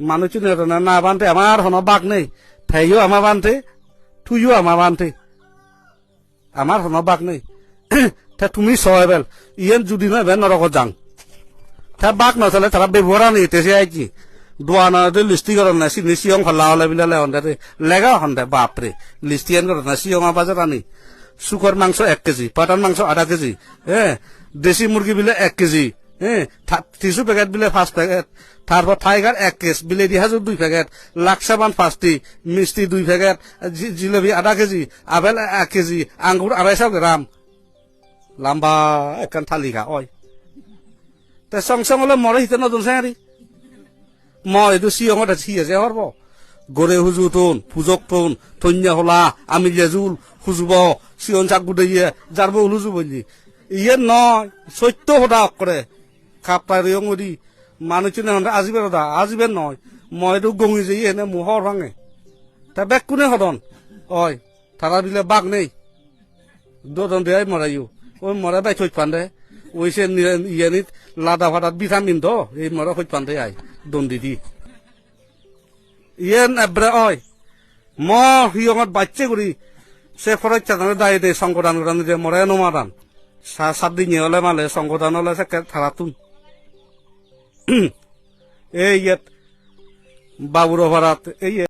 মানুষ না না বানতে আমার হন বাঘ নেই। ঠাইও আমার বানতে তুইও আমার বানতে আমার হন বাঘ নেই। তা তুমি সয় বেল, ইয়েন যদি নয় বেল নরক যাং। তা বাঘ নচলে তারা ব্যবহার নেই তেসে আইছি দোয়ানা লিস্টি করেন না সিনি সিয়ং হল্লা হলে বিলালে হন্ডে লেগা হন্ডে বাপরে লিস্টিয়ান করেন না সিয়ং বাজার আনি। শুকর মাংস এক কেজি পাটান মাংস আধা কেজি হ্যাঁ দেশি মুরগি বিলে এক কেজি। হ্যাঁ প্যাকেট বিলে পাঁচ প্যাকেট তারপর টাইগার এক কেস বিলেদি হাজুর দুই প্যাকেট লাক্সাবান পাঁচটি মিষ্টি দুই প্যাকেট জিলেবি আধা কেজি, আপেল এক কেজি আঙ্গুর আড়াইশো গ্রাম। লাম্বা একখান থালিকা হয় তে সং হলে মরে হিতে নতুন স্যাঁরি মই এইটো চিয়ঙত সি আছে হৰব গৰে সুজু তোন পূজক তোন, ধন্য হলা, আমি জেজুল সুজুব, চিয়ন চাক গুদাইয়ে যাৰব উলুজু বলি। ইয়ে নয় সত্য সদা অকৰে খাপ পাই ৰিয়ঙদি মানুহজনে হন্দে আজিবে সদা আজিবে নয়। মই এইটো গঙি যাই এনে মোহৰ ভাঙে তা বেগ কোনে সদন? হয় তারা বিলে বাঘ নেই। দোদন দেয় মরাইও ওই মরা বাই থৈ ফান্দে ওই সে ইয়ানিত লাদা ফাটাত ভিটামিন তো এই মরা থৈ ফান্দে আই দন্দি দি ইয়েন এব্রে অয় ম হিয়ঙত বাচ্চে করি সে ফরাই চাঁদানে দায় দে সংগঠন গঠন যে মরে নমাদান। সাত দিন হলে মালে সংগঠন হলে সে থারাতুন এই ইয়াত বাবুর ভাড়াত এই